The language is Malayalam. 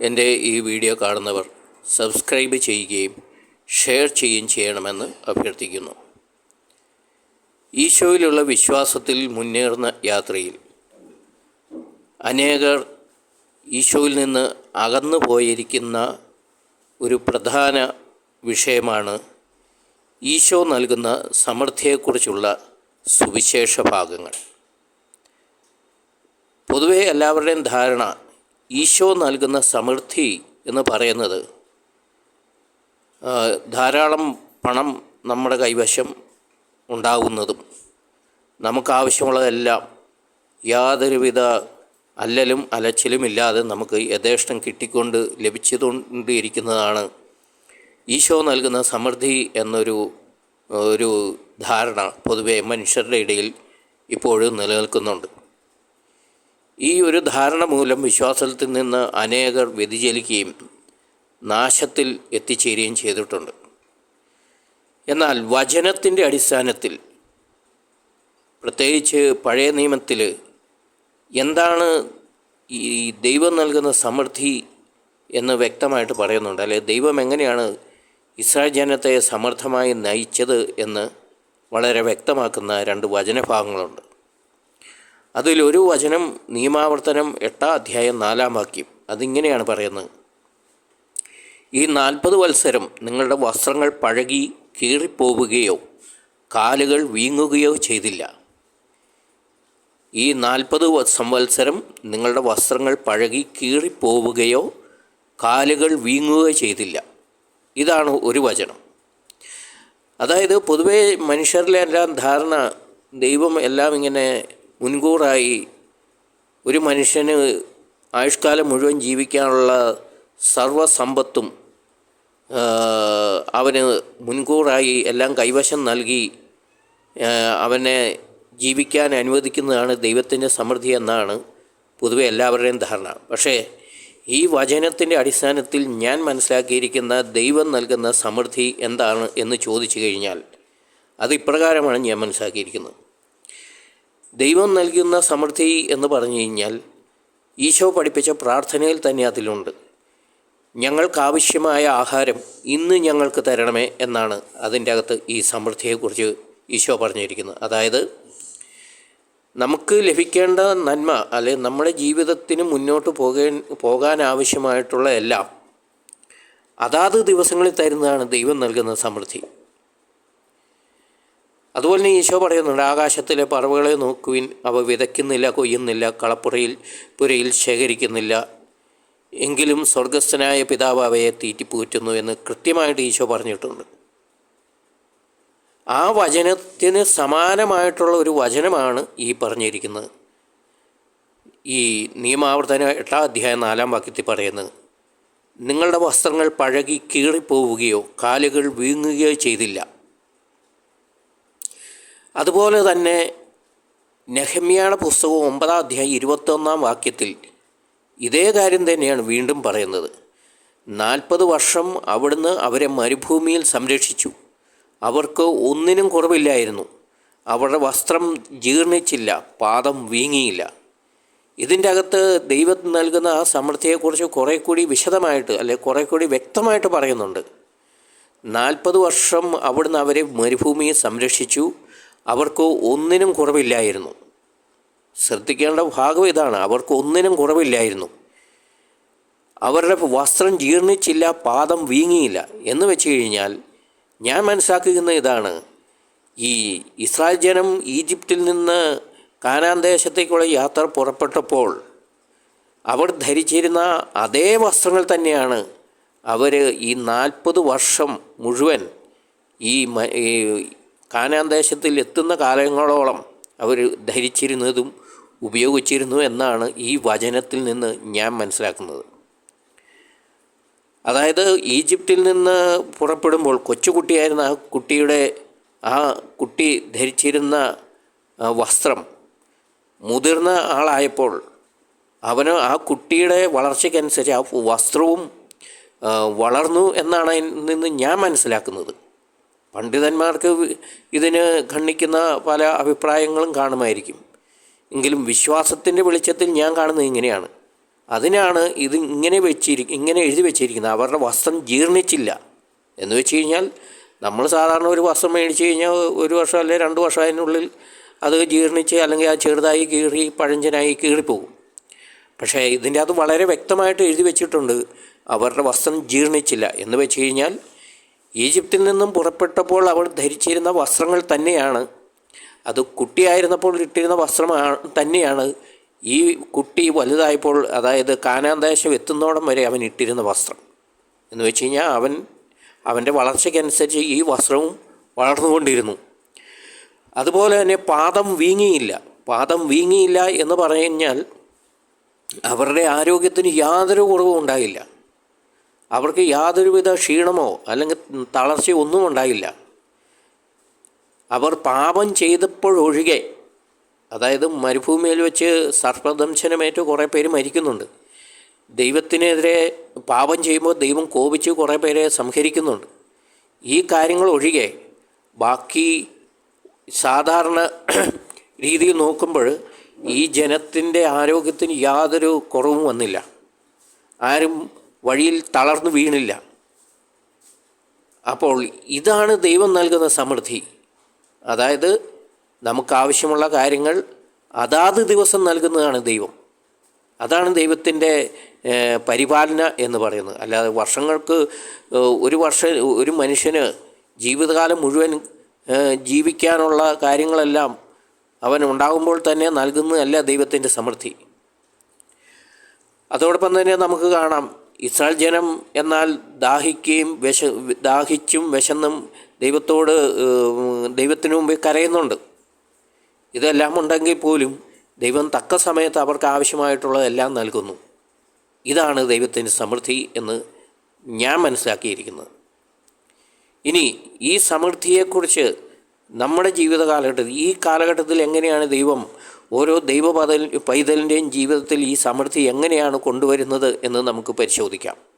എന്റെ ഈ വീഡിയോ കാണുന്നവർ സബ്സ്ക്രൈബ് ചെയ്യുകയും ഷെയർ ചെയ്യുകയും ചെയ്യണമെന്ന് അഭ്യർത്ഥിക്കുന്നു. ഈശോയിലുള്ള വിശ്വാസത്തിൽ മുന്നേറുന്ന യാത്രയിൽ അനേകർ ഈശോയിൽ നിന്ന് അകന്നു പോയിരിക്കുന്ന ഒരു പ്രധാന വിഷയമാണ് ഈശോ നൽകുന്ന സമൃദ്ധിയെക്കുറിച്ചുള്ള സുവിശേഷ ഭാഗങ്ങൾ. പൊതുവെ എല്ലാവരുടെയും ധാരണ ഈശോ നൽകുന്ന സമൃദ്ധി എന്ന് പറയുന്നത് ധാരാളം പണം നമ്മുടെ കൈവശം ഉണ്ടാകുന്നതും നമുക്കാവശ്യമുള്ളതെല്ലാം യാതൊരുവിധ അല്ലലും അലച്ചിലും ഇല്ലാതെ നമുക്ക് യഥേഷ്ടം കിട്ടിക്കൊണ്ട് ലഭിച്ചുകൊണ്ടിരിക്കുന്നതാണ് ഈശോ നൽകുന്ന സമൃദ്ധി എന്നൊരു ഒരു ധാരണ പൊതുവെ മനുഷ്യരുടെ ഇടയിൽ ഇപ്പോഴും നിലനിൽക്കുന്നുണ്ട്. ഈ ഒരു ധാരണ മൂലം വിശ്വാസത്തിൽ നിന്ന് അനേകർ വ്യതിചലിക്കുകയും നാശത്തിൽ എത്തിച്ചേരുകയും ചെയ്തിട്ടുണ്ട്. എന്നാൽ വചനത്തിന്റെ അടിസ്ഥാനത്തിൽ പ്രത്യേകിച്ച് പഴയ നിയമത്തിൽ എന്താണ് ഈ ദൈവം നൽകുന്ന സമൃദ്ധി എന്ന് വ്യക്തമായിട്ട് പറയുന്നുണ്ട്. അല്ലെ ദൈവം എങ്ങനെയാണ് ഇസ്രായേൽ ജനത്തെ സമർത്ഥമായി നയിച്ചത് എന്ന് വളരെ വ്യക്തമാക്കുന്ന രണ്ട് വചനഭാഗങ്ങളുണ്ട്. അതിലൊരു വചനം നിയമാവർത്തനം എട്ടാം അധ്യായം നാലാം വാക്യം അതിങ്ങനെയാണ് പറയുന്നത്. ഈ നാൽപ്പത് വത്സരം നിങ്ങളുടെ വസ്ത്രങ്ങൾ പഴകി കീറിപ്പോവുകയോ കാലുകൾ വീങ്ങുകയോ ചെയ്തില്ല. ഈ നാൽപ്പത് സംവത്സരം നിങ്ങളുടെ വസ്ത്രങ്ങൾ പഴകി കീറിപ്പോവുകയോ കാലുകൾ വീങ്ങുകയോ ചെയ്തില്ല. ഇതാണ് ഒരു വചനം. അതായത് പൊതുവേ മനുഷ്യരിലെ എല്ലാം ധാരണ ദൈവം എല്ലാം ഇങ്ങനെ മുൻകൂറായി ഒരു മനുഷ്യന് ആയുഷ്കാലം മുഴുവൻ ജീവിക്കാനുള്ള സർവസമ്പത്തും അവന് മുൻകൂറായി എല്ലാം കൈവശം നൽകി അവനെ ജീവിക്കാൻ അനുവദിക്കുന്നതാണ് ദൈവത്തിന്റെ സമൃദ്ധി എന്നാണ് പൊതുവെ എല്ലാവരുടെയും ധാരണ. പക്ഷേ ഈ വചനത്തിന്റെ അടിസ്ഥാനത്തിൽ ഞാൻ മനസ്സിലാക്കിയിരിക്കുന്ന ദൈവം നൽകുന്ന സമൃദ്ധി എന്താണ് എന്ന് ചോദിച്ചു കഴിഞ്ഞാൽ അത് ഇപ്രകാരമാണ് ഞാൻ മനസ്സിലാക്കിയിരിക്കുന്നത്. ദൈവം നൽകുന്ന സമൃദ്ധി എന്ന് പറഞ്ഞു കഴിഞ്ഞാൽ ഈശോ പഠിപ്പിച്ച പ്രാർത്ഥനയിൽ തന്നെ അതിലുണ്ട്. ഞങ്ങൾക്കാവശ്യമായ ആഹാരം ഇന്ന് ഞങ്ങൾക്ക് തരണമേ എന്നാണ് അതിന്റെ അകത്ത് ഈ സമൃദ്ധിയെക്കുറിച്ച് ഈശോ പറഞ്ഞിരിക്കുന്നത്. അതായത് നമുക്ക് ലഭിക്കേണ്ട നന്മ അല്ലെ നമ്മുടെ ജീവിതത്തിന് മുന്നോട്ട് പോകേ പോകാനാവശ്യമായിട്ടുള്ള എല്ലാം അതാത് ദിവസങ്ങളിൽ തരുന്നതാണ് ദൈവം നൽകുന്ന സമൃദ്ധി. അതുപോലെ തന്നെ ഈശോ പറയുന്നുണ്ട് ആകാശത്തിലെ പറവുകളെ നോക്കുവിൻ അവ വിതയ്ക്കുന്നില്ല കൊയ്യുന്നില്ല കളപ്പുറയിൽ പുരയിൽ ശേഖരിക്കുന്നില്ല. എങ്കിലും സ്വർഗസ്ഥനായ പിതാവ് അവയെ തീറ്റിപ്പൂറ്റുന്നു എന്ന് കൃത്യമായിട്ട് ഈശോ പറഞ്ഞിട്ടുണ്ട്. ആ വചനത്തിന് സമാനമായിട്ടുള്ള ഒരു വചനമാണ് ഈ പറഞ്ഞിരിക്കുന്നത്. ഈ നിയമാവർത്തന എട്ടാം അധ്യായം നാലാം വാക്യത്തിൽ പറയുന്നത് നിങ്ങളുടെ വസ്ത്രങ്ങൾ പഴകി കീറിപ്പോവുകയോ കാലുകൾ വീങ്ങുകയോ ചെയ്തില്ല. അതുപോലെ തന്നെ നെഹമ്യാണ പുസ്തകം ഒമ്പതാം അധ്യായം ഇരുപത്തൊന്നാം വാക്യത്തിൽ ഇതേ കാര്യം തന്നെയാണ് വീണ്ടും പറയുന്നത്. നാൽപ്പത് വർഷം അവിടുന്ന് അവരെ മരുഭൂമിയിൽ സംരക്ഷിച്ചു. അവർക്ക് ഒന്നിനും കുറവില്ലായിരുന്നു. അവരുടെ വസ്ത്രം ജീർണിച്ചില്ല പാദം വീങ്ങിയില്ല. ഇതിന്റെ അകത്ത് ദൈവത്തിന് നൽകുന്ന ആ സമൃദ്ധിയെക്കുറിച്ച് കുറേ കൂടി വിശദമായിട്ട് അല്ലെ കുറേ കൂടി വ്യക്തമായിട്ട് പറയുന്നുണ്ട്. നാൽപ്പത് വർഷം അവിടുന്ന് അവരെ മരുഭൂമിയെ സംരക്ഷിച്ചു. അവർക്ക് ഒന്നിനും കുറവില്ലായിരുന്നു. ശ്രദ്ധിക്കേണ്ട ഭാഗം ഇതാണ്. അവർക്ക് ഒന്നിനും കുറവില്ലായിരുന്നു. അവരുടെ വസ്ത്രം ജീർണിച്ചില്ല പാദം വീങ്ങിയില്ല എന്ന് വെച്ച് കഴിഞ്ഞാൽ ഞാൻ മനസ്സിലാക്കുന്ന ഇതാണ്. ഈ ഇസ്രായേൽ ജനം ഈജിപ്തിൽ നിന്ന് കാനാൻ ദേശത്തേക്കുള്ള യാത്ര പുറപ്പെട്ടപ്പോൾ അവർ ധരിച്ചിരുന്ന അതേ വസ്ത്രങ്ങൾ തന്നെയാണ് അവർ ഈ നാൽപ്പത് വർഷം മുഴുവൻ ഈ കാനാൻ ദേശത്തിൽ എത്തുന്ന കാലങ്ങളോളം അവർ ധരിച്ചിരുന്നതും ഉപയോഗിച്ചിരുന്നു എന്നാണ് ഈ വചനത്തിൽ നിന്ന് ഞാൻ മനസ്സിലാക്കുന്നത്. അതായത് ഈജിപ്തിൽ നിന്ന് പുറപ്പെടുമ്പോൾ കൊച്ചുകുട്ടിയായിരുന്ന ആ കുട്ടിയുടെ ആ കുട്ടി ധരിച്ചിരുന്ന വസ്ത്രം മുതിർന്ന ആളായപ്പോൾ അവന് ആ കുട്ടിയുടെ വളർച്ചയ്ക്കനുസരിച്ച് ആ വസ്ത്രവും വളർന്നു എന്നാണ് നിന്ന് ഞാൻ മനസ്സിലാക്കുന്നത്. പണ്ഡിതന്മാർക്ക് ഇതിന് ഖണ്ഡിക്കുന്ന പല അഭിപ്രായങ്ങളും കാണുമായിരിക്കും. എങ്കിലും വിശ്വാസത്തിന്റെ വെളിച്ചത്തിൽ ഞാൻ കാണുന്നത് ഇങ്ങനെയാണ്. അതിനാണ് ഇത് ഇങ്ങനെ വെച്ചിരി ഇങ്ങനെ എഴുതി വെച്ചിരിക്കുന്നത്. അവരുടെ വസ്ത്രം ജീർണിച്ചില്ല. എന്ന് വെച്ച് കഴിഞ്ഞാൽ നമ്മൾ സാധാരണ ഒരു വസ്ത്രം മേടിച്ച് കഴിഞ്ഞാൽ ഒരു വർഷം അല്ലെങ്കിൽ രണ്ട് വർഷം അതിനുള്ളിൽ അത് ജീർണിച്ച് അല്ലെങ്കിൽ ആ ചെറുതായി കീറി പഴഞ്ചനായി കീറിപ്പോകും. പക്ഷേ ഇതിന്റെ അത് വളരെ വ്യക്തമായിട്ട് എഴുതി വെച്ചിട്ടുണ്ട്. അവരുടെ വസ്ത്രം ജീർണിച്ചില്ല എന്ന് വെച്ച് കഴിഞ്ഞാൽ ഈജിപ്തിൽ നിന്നും പുറപ്പെട്ടപ്പോൾ അവൾ ധരിച്ചിരുന്ന വസ്ത്രങ്ങൾ തന്നെയാണ്. അത് കുട്ടിയായിരുന്നപ്പോൾ ഇട്ടിരുന്ന വസ്ത്രമാണ് തന്നെയാണ്. ഈ കുട്ടി വലുതായപ്പോൾ അതായത് കാനാന്തേശം എത്തുന്നോടം വരെ അവൻ ഇട്ടിരുന്ന വസ്ത്രം. എന്ന് വെച്ച് കഴിഞ്ഞാൽ അവൻ അവന്റെ വളർച്ചയ്ക്കനുസരിച്ച് ഈ വസ്ത്രവും വളർന്നുകൊണ്ടിരുന്നു. അതുപോലെ തന്നെ പാദം വീങ്ങിയില്ല. പാദം വീങ്ങിയില്ല എന്ന് പറഞ്ഞാൽ അവരുടെ ആരോഗ്യത്തിന് യാതൊരു കുറവും ഉണ്ടായില്ല അവർക്ക് യാതൊരുവിധ ക്ഷീണമോ അല്ലെങ്കിൽ തളർച്ചയോ ഒന്നും ഉണ്ടായില്ല. അവർ പാപം ചെയ്തപ്പോഴൊഴികെ അതായത് മരുഭൂമിയിൽ വെച്ച് സർപ്പദംശനമേറ്റ് കുറേ പേര് മരിക്കുന്നുണ്ട്. ദൈവത്തിനെതിരെ പാപം ചെയ്യുമ്പോൾ ദൈവം കോപിച്ച് കുറേ പേരെ സംഹരിക്കുന്നുണ്ട്. ഈ കാര്യങ്ങൾ ഒഴികെ ബാക്കി സാധാരണ രീതിയിൽ നോക്കുമ്പോൾ ഈ ജനത്തിന്റെ ആരോഗ്യത്തിന് യാതൊരു കുറവും വന്നില്ല. ആരും വഴിയിൽ തളർന്നു വീണില്ല. അപ്പോൾ ഇതാണ് ദൈവം നൽകുന്ന സമൃദ്ധി. അതായത് നമുക്കാവശ്യമുള്ള കാര്യങ്ങൾ അതാത് ദിവസം നൽകുന്നതാണ് ദൈവം. അതാണ് ദൈവത്തിന്റെ പരിപാലന എന്ന് പറയുന്നത്. അല്ലാതെ വർഷങ്ങൾക്ക് ഒരു വർഷം ഒരു മനുഷ്യന് ജീവിതകാലം മുഴുവൻ ജീവിക്കാനുള്ള കാര്യങ്ങളെല്ലാം അവൻ ഉണ്ടാകുമ്പോൾ തന്നെ നൽകുന്നതല്ല ദൈവത്തിന്റെ സമൃദ്ധി. അതോടൊപ്പം തന്നെ നമുക്ക് കാണാം ഇസ്രായേൽ ജനം എന്നാൽ ദാഹിക്കുകയും വിശ ദാഹിച്ചും വിശന്നും ദൈവത്തോട് ദൈവത്തിന് മുമ്പേ കരയുന്നുണ്ട്. ഇതെല്ലാം ഉണ്ടെങ്കിൽ പോലും ദൈവം തക്ക സമയത്ത് അവർക്ക് ആവശ്യമായിട്ടുള്ളതെല്ലാം നൽകുന്നു. ഇതാണ് ദൈവത്തിന്റെ സമൃദ്ധി എന്ന് ഞാൻ മനസ്സിലാക്കിയിരിക്കുന്നത്. ഇനി ഈ സമൃദ്ധിയെക്കുറിച്ച് നമ്മുടെ ജീവിത കാലഘട്ടത്തിൽ ഈ കാലഘട്ടത്തിൽ എങ്ങനെയാണ് ദൈവം ഓരോ ദൈവപാതൽ പൈതലിന്റെയും ജീവിതത്തിൽ ഈ സമൃദ്ധി എങ്ങനെയാണ് കൊണ്ടുവരുന്നത് എന്ന് നമുക്ക് പരിശോധിക്കാം.